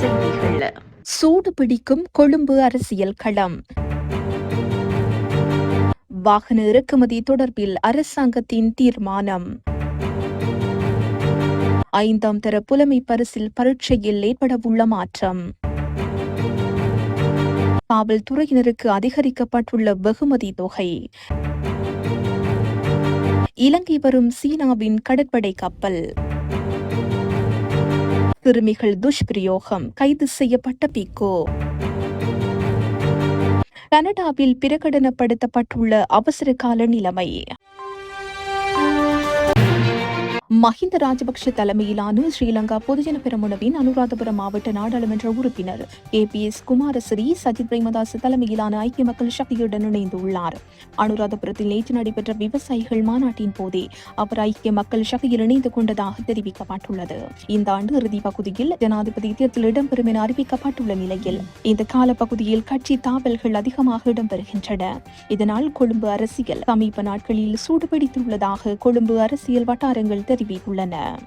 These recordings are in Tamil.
செய்திகள் சூடு பிடிக்கும் கொழும்பு அரசியல் களம். வாகன இறக்குமதி தொடர்பில் அரசாங்கத்தின் தீர்மானம். ஐந்தாம் தர புலமை பரிசில் பரீட்சையில் ஏற்படவுள்ள மாற்றம். காவல்துறையினருக்கு அதிகரிக்கப்பட்டுள்ள வெகுமதி தொகை. இலங்கை வரும் சீனாவின் கடற்படை கப்பல். சிறுமிகள் துஷ்பிரயோகம் கைது செய்யப்பட்ட பிக்கோ. கனடாவில் பிரகடனப்படுத்தப்பட்டுள்ள அவசர கால நிலைமை. மஹிந்த ராஜபக்ஷ தலைமையிலான ஸ்ரீலங்கா பொதுஜன பெரமுனவின் அனுராதபுரம் மாவட்ட நாடாளுமன்ற உறுப்பினர் A P S Kumarasri Sajith Premadasa தலைமையிலான ஐக்கிய மக்கள் சக்தியுடன் இணைந்துள்ளார். அனுராதபுரத்தில் நேற்று நடைபெற்ற விவசாயிகள் மாநாட்டின் போதே அவர் ஐக்கிய மக்கள் சக்தியில் இணைந்து கொண்டதாக தெரிவிக்கப்பட்டுள்ளது. இந்த ஆண்டு இறுதி பகுதியில் ஜனாதிபதி தேர்தல் இடம்பெறும் என அறிவிக்கப்பட்டுள்ள நிலையில் இந்த காலப்பகுதியில் கட்சி தாவல்கள் அதிகமாக இடம்பெறுகின்றன. இதனால் கொழும்பு அரசியல் சமீப நாட்களில் சூடுபிடித்துள்ளதாக கொழும்பு அரசியல் வட்டாரங்கள் pelikula na.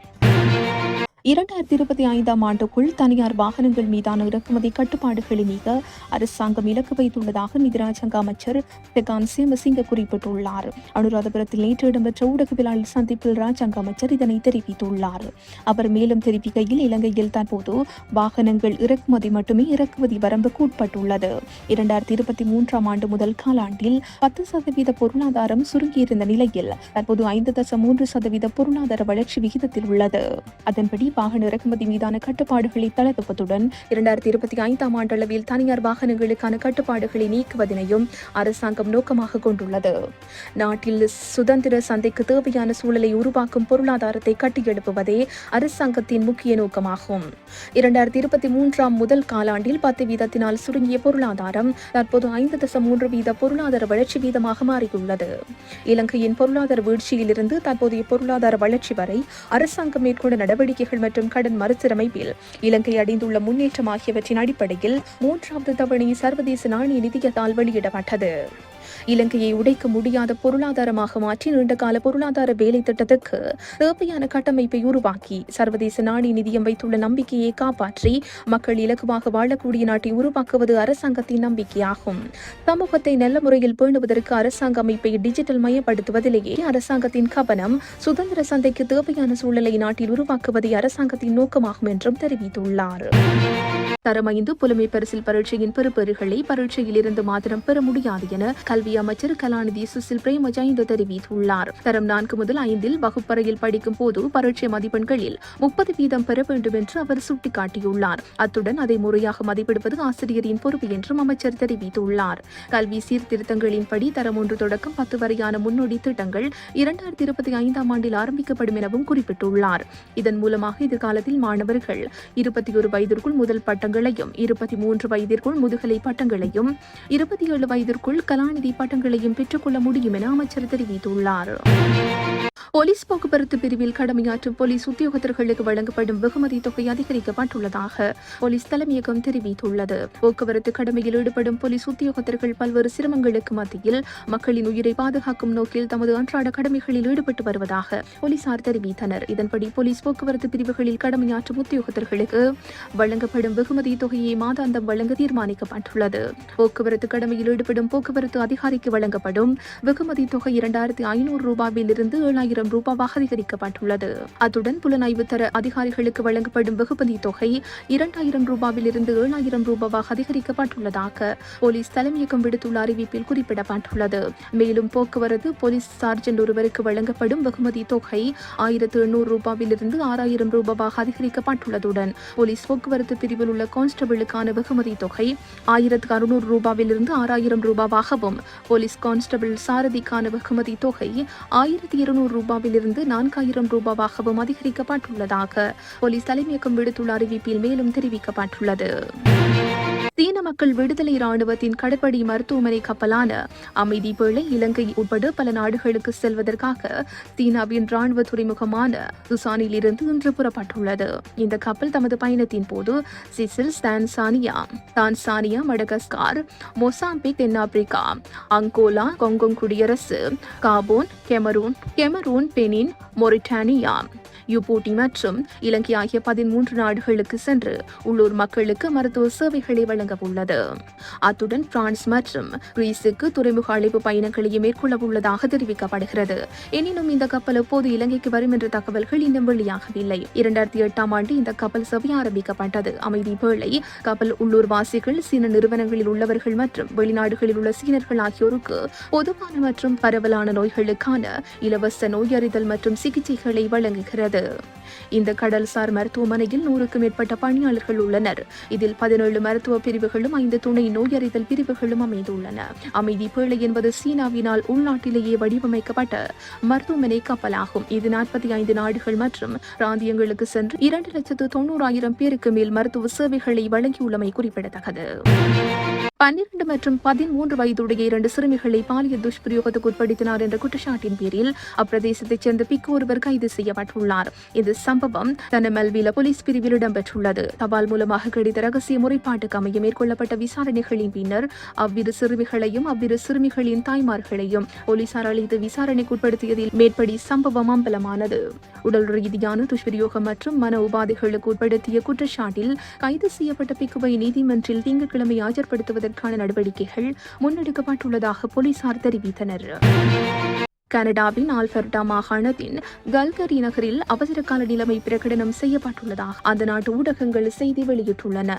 இரண்டாயிரத்தி இருபத்தி ஐந்தாம் ஆண்டுக்குள் தனியார் வாகனங்கள் மீதான இறக்குமதி கட்டுப்பாடுகளை நீக்க அரசாங்கம் இலக்கு வைத்துள்ளதாக நிதிராஜங்க அமைச்சர் செகான் சேமசிங்க குறிப்பிட்டுள்ளார். அனுராதபுரத்தில் நேற்று இடம்பெற்ற ஊடகவியலாளர் சந்திப்பில் ராஜாங்க அமைச்சர் இதனை தெரிவித்துள்ளார். அவர் மேலும் தெரிவிக்கையில் இலங்கையில் தற்போது வாகனங்கள் இறக்குமதி மட்டுமே இறக்குமதி வரம்புக்கு உட்பட்டுள்ளது. இரண்டாயிரத்தி இருபத்தி மூன்றாம் ஆண்டு முதல் காலாண்டில் பத்து சதவீத பொருளாதாரம் சுருங்கியிருந்த நிலையில் தற்போது ஐந்து தசம் மூன்று சதவீத பொருளாதார வளர்ச்சி விகிதத்தில் உள்ளது. அதன்படி வாகன இறக்குமதி மீதான கட்டுப்பாடுகளை தளர்த்துவதுடன் இரண்டாயிரத்தி இருபத்தி ஐந்தாம் ஆண்டளவில் தனியார் வாகனங்களுக்கான கட்டுப்பாடுகளை நீக்குவதனையும் அரசாங்கம் நோக்கமாக கொண்டுள்ளது. நாட்டில் சுதந்திர சந்தைக்கு தேவையான சூழலை உருவாக்கும் பொருளாதாரத்தை கட்டியெழுப்புவதே அரசாங்கத்தின் முக்கிய நோக்கமாகும். இரண்டாயிரத்தி இருபத்தி மூன்றாம் முதல் காலாண்டில் பத்து வீதத்தினால் சுருங்கிய பொருளாதாரம் தற்போது ஐந்து தசம் மூன்று வீத பொருளாதார வளர்ச்சி வீதமாக மாறியுள்ளது. இலங்கையின் பொருளாதார வீழ்ச்சியிலிருந்து தற்போதைய பொருளாதார வளர்ச்சி வரை அரசாங்கம் மேற்கொண்ட நடவடிக்கைகள் மற்றும் கடன் மறுசீரமைப்பில். இலங்கை அடைந்துள்ள முன்னேற்றம் ஆகியவற்றின் அடிப்படையில் மூன்றாவது தவணை சர்வதேச நாணய நிதியத்தால் வெளியிடப்பட்டது. இலங்கையை உடைக்க முடியாத பொருளாதாரமாக மாற்றி நீண்டகால பொருளாதார வேலை திட்டத்துக்கு தேவையான கட்டமைப்பை உருவாக்கி சர்வதேச நாணய நிதியம் வைத்துள்ள நம்பிக்கையை காப்பாற்றி மக்கள் இலகுவாக வாழக்கூடிய நாட்டை உருவாக்குவது அரசாங்கத்தின் நம்பிக்கையாகும். சமூகத்தை நல்ல முறையில் பேணுவதற்கு அரசாங்க அமைப்பை டிஜிட்டல் மயப்படுத்துவதிலேயே அரசாங்கத்தின் கவனம் சுதந்திர சந்தைக்கு தேவையான சூழலை நாட்டில் உருவாக்குவதே அரசாங்கத்தின் நோக்கமாகும் என்றும் தெரிவித்துள்ளார். தரம் ஐந்து புலமை பரிசில் பரீட்சையின் பெறுபேறுகளை பரீட்சையில் இருந்து மாத்திரம் பெற முடியாது என கல்வி அமைச்சர் கலாநிதி சுசில் பிரேமஜா பிரேமஜாயிந்த தெரிவித்துள்ளார். தரம் நான்கு முதல் ஐந்தில் வகுப்பறையில் படிக்கும் போது பரீட்சை மதிப்பெண்களில் முப்பது வீதம் பெற வேண்டும் என்று அவர் சுட்டிக்காட்டியுள்ளார். அத்துடன் அதை முறையாக மதிப்பிடுவது ஆசிரியரின் பொறுப்பு என்றும் அமைச்சர் தெரிவித்துள்ளார். கல்வி சீர்திருத்தங்களின்படி தரம் ஒன்று தொடக்கம் பத்து வரையான முன்னோடி திட்டங்கள் இரண்டாயிரத்தி இருபத்தி ஐந்தாம் ஆண்டில் ஆரம்பிக்கப்படும் எனவும் குறிப்பிட்டுள்ளார். இதன் மூலமாக எதிர்காலத்தில் மாணவர்கள் இருபத்தி ஒரு வயதிற்குள் முதல் பட்டங்களையும் இருபத்தி மூன்று வயதிற்குள் முதுகலை பட்டங்களையும் இருபத்தி ஏழு வயதிற்குள் கலாநிதி பட்டங்களையும் பெற்றுக்கொள்ள முடியும் என அமைச்சர் தெரிவித்துள்ளார். போலீஸ் போக்குவரத்து பிரிவில் கடமையாற்றும் போலீஸ் உத்தியோகத்தர்களுக்கு வழங்கப்படும் வெகுமதி தொகை அதிகரிக்கப்பட்டுள்ளதாக போலீஸ் தலைமையகம் தெரிவித்துள்ளது. போக்குவரத்து கடமையில் ஈடுபடும் போலீஸ் உத்தியோகத்தர்கள் பல்வேறு சிரமங்களுக்கு மத்தியில் மக்களின் உயிரை பாதுகாக்கும் நோக்கில் தமது அன்றாட கடமைகளில் ஈடுபட்டு வருவதாக போலீசார் தெரிவித்தனர். இதன்படி போலீஸ் போக்குவரத்து பிரிவுகளில் கடமையாற்றும் உத்தியோகத்தர்களுக்கு வழங்கப்படும் வெகுமதி தொகையை மாதாந்தம் வழங்க தீர்மானிக்கப்பட்டுள்ளது. போக்குவரத்து கடமையில் ஈடுபடும் போக்குவரத்து அதிகாரிக்கு வழங்கப்படும் வெகுமதி தொகை இரண்டாயிரத்தி ஐநூறு ரூபாயில் இருந்து ஆயிரம் ரூபாவாக அதிகரிக்கப்பட்டுள்ளது அத்துடன் புலனாய்வு தர அதிகாரிகளுக்கு வழங்கப்படும் வெகுமதி தொகை இரண்டாயிரம் ரூபாவிலிருந்து ஏழாயிரம் ரூபாவாக அதிகரிக்கப்பட்டுள்ளதாக போலீஸ் தலைமையகம் விடுத்துள்ள அறிவிப்பில் குறிப்பிடப்பட்டுள்ளது. மேலும் போக்குவரத்து போலீஸ் சார்ஜென்ட் ஒருவருக்கு வழங்கப்படும் வெகுமதி தொகை ஆயிரத்து எண்ணூறு ரூபாவிலிருந்து ஆறாயிரம் ரூபாவாக அதிகரிக்கப்பட்டுள்ளதுடன் போலீஸ் போக்குவரத்து பிரிவில் உள்ள கான்ஸ்டபிளுக்கான வெகுமதி தொகை ஆயிரத்து அறுநூறு ரூபாவிலிருந்து ஆறாயிரம் ரூபாவாகவும் போலீஸ் கான்ஸ்டபிள் சாரதிக்கான வெகுமதி தொகை ஆயிரத்தி இருநூறு ரூபாவிலிருந்து நான்காயிரம் ரூபாவாகவும் அதிகரிக்கப்பட்டுள்ளதாக போலீஸ் தலைமையகம் விடுத்துள்ள அறிவிப்பில் மேலும் தெரிவிக்கப்பட்டுள்ளது. சீன மக்கள் விடுதலை ராணுவத்தின் கடற்படை மருத்துவமனை கப்பலான அமைதி பேழை இலங்கை உட்பட பல நாடுகளுக்கு செல்வதற்காக சீனாவின் ராணுவ துறைமுகமான சுசானில் இருந்து இன்று புறப்பட்டுள்ளது. இந்த கப்பல் தமது பயணத்தின் போது Seychelles Tanzania Tanzania Madagascar Mozambique தென்னாப்பிரிக்கா அங்கோலா கொங்கொங் குடியரசு Gabon Cameroon Cameroon Benin Mauritania Djibouti மற்றும் இலங்கை ஆகிய பதிமூன்று நாடுகளுக்கு சென்று உள்ளூர் மக்களுக்கு மருத்துவ சேவைகளை வழங்க உள்ளது அத்துடன் பிரான்ஸ் மற்றும் கிரீஸுக்கு துறைமுக அழைப்பு பயணங்களையும் மேற்கொள்ள உள்ளதாக தெரிவிக்கப்படுகிறது. எனினும் இந்த கப்பல் எப்போது இலங்கைக்கு வரும் என்ற தகவல்கள் இன்னும் வெளியாகவில்லை. இரண்டாயிரத்தி எட்டாம் ஆண்டு இந்த கப்பல் சேவை ஆரம்பிக்கப்பட்டது. அமைதி வேளை கப்பல் உள்ளூர் வாசிகள் சீன நிறுவனங்களில் உள்ளவர்கள் மற்றும் வெளிநாடுகளில் உள்ள சீனர்கள் ஆகியோருக்கு பொதுவான மற்றும் பரவலான நோய்களுக்கான இலவச நோயறிதல் மற்றும் சிகிச்சைகளை வழங்குகிறது. இந்த கடல்சார் மருத்துவமனையில் நூறுக்கும் மேற்பட்ட பணியாளர்கள் உள்ளனர். இதில் பதினேழு மருத்துவ பிரிவுகளும் ஐந்து துணை நோயறிதல் பிரிவுகளும் அமைந்துள்ளன. அமைதி பேழை என்பது சீனாவினால் உள்நாட்டிலேயே வடிவமைக்கப்பட்ட மருத்துவமனை கப்பலாகும். இது நாற்பத்தி ஐந்து நாடுகள் மற்றும் பிராந்தியங்களுக்கு சென்று இரண்டு லட்சத்து தொண்ணூறாயிரம் பேருக்கு மேல் மருத்துவ சேவைகளை வழங்கியுள்ளமை குறிப்பிடத்தக்கது. பன்னிரண்டு மற்றும் பதிமூன்று வயதுடைய இரண்டு சிறுமிகளை பாலியல் துஷ்பிரயோகத்துக்கு உட்படுத்தினார் என்ற குற்றச்சாட்டின் பேரில் அப்பிரதேசத்தைச் சேர்ந்த பிக்கு ஒருவர் கைது செய்யப்பட்டுள்ளார். இந்த சம்பவம் தனமல்வில போலீஸ் பிரிவில் இடம்பெற்றுள்ளது. தபால் மூலமாக கிடைத்த ரகசிய முறைப்பாட்டுக்கு அமைய மேற்கொள்ளப்பட்ட விசாரணைகளின் பின்னர் அவ்விரு சிறுமிகளையும் அவ்விரு சிறுமிகளின் தாய்மார்களையும் போலீசார் அளித்து விசாரணைக்கு உட்படுத்தியதில் மேற்படி சம்பவம் அம்பலமானது. உடல் ரீதியான துஷ்பிரயோகம் மற்றும் மன உபாதைகளுக்கு உட்படுத்திய குற்றச்சாட்டில் கைது செய்யப்பட்ட பிக்குவை நீதிமன்றில் திங்கட்கிழமை தடுப்பதற்கான நடவடிக்கைகள் முன்னெடுக்கப்பட்டுள்ளதாக போலீசார் தெரிவித்தனர். கனடாவின் ஆல்பர்டா மாகாணத்தின் கல்கரி நகரில் அவசரகால நிலைமை பிரகடனம் செய்யப்பட்டுள்ளதாக அந்த நாட்டு ஊடகங்கள் செய்தி வெளியிட்டுள்ளன.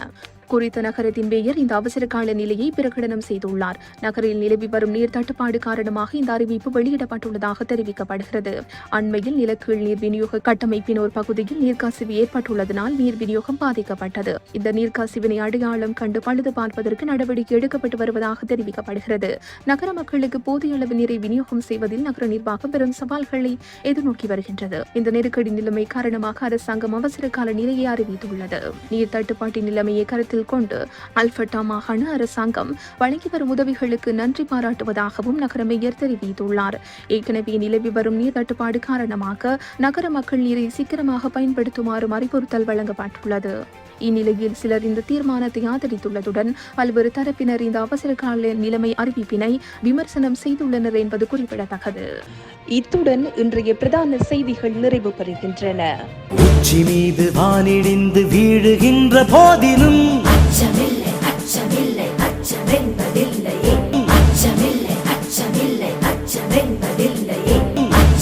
குறித்த நகரத்தின் மேயர் இந்த அவசர கால நிலையை பிரகடனம் செய்துள்ளார். நகரில் நிலவி வரும் நீர் தட்டுப்பாடு காரணமாக இந்த அறிவிப்பு வெளியிடப்பட்டுள்ளதாக தெரிவிக்கப்படுகிறது. அண்மையில் நிலக்கீழ் நீர் விநியோக கட்டமைப்பின் ஒரு பகுதியில் நீர்க்கசிவு ஏற்பட்டுள்ளதனால் நீர் விநியோகம் பாதிக்கப்பட்டது. இந்த நீர்க்கசிவினை அடையாளம் கண்டு பழுது பார்ப்பதற்கு நடவடிக்கை எடுக்கப்பட்டு வருவதாக தெரிவிக்கப்படுகிறது. நகர மக்களுக்கு போதிய அளவு நீரை விநியோகம் செய்வதில் நகர நிர்வாகம் பெரும் சவால்களை எதிர்நோக்கி வருகின்றது. இந்த நெருக்கடி நிலைமை காரணமாக அரசாங்கம் அவசர கால நிலையை அறிவித்துள்ளது. நீர் தட்டுப்பாட்டின் நிலைமையை கருத்தில் கருத்தில் கொண்டு அல்பட்டா மாகாண அரசாங்கம் வழங்கி வரும் உதவிகளுக்கு நன்றி பாராட்டுவதாகவும் நகர மேயர் தெரிவித்துள்ளார். ஏற்கனவே நிலவி வரும் நீர் தட்டுப்பாடு காரணமாக நகர மக்கள் நீரை சீக்கிரமாக பயன்படுத்துமாறும் அறிவுறுத்தல் வழங்கப்பட்டுள்ளது. இந்நிலையில் சிலர் இந்த தீர்மானத்தை ஆதரித்துள்ளதுடன் பல்வேறு தரப்பினர் இந்த அவசர கால நிலைமை அறிவிப்பினை விமர்சனம் செய்துள்ளனர் என்பது குறிப்பிடத்தக்கது. இத்துடன் இன்றைய பிரதான செய்திகள் நிறைவு பெறுகின்றன. மீது வானிடிந்து வீழுகின்ற போதிலும் വെളിച്ചമില്ല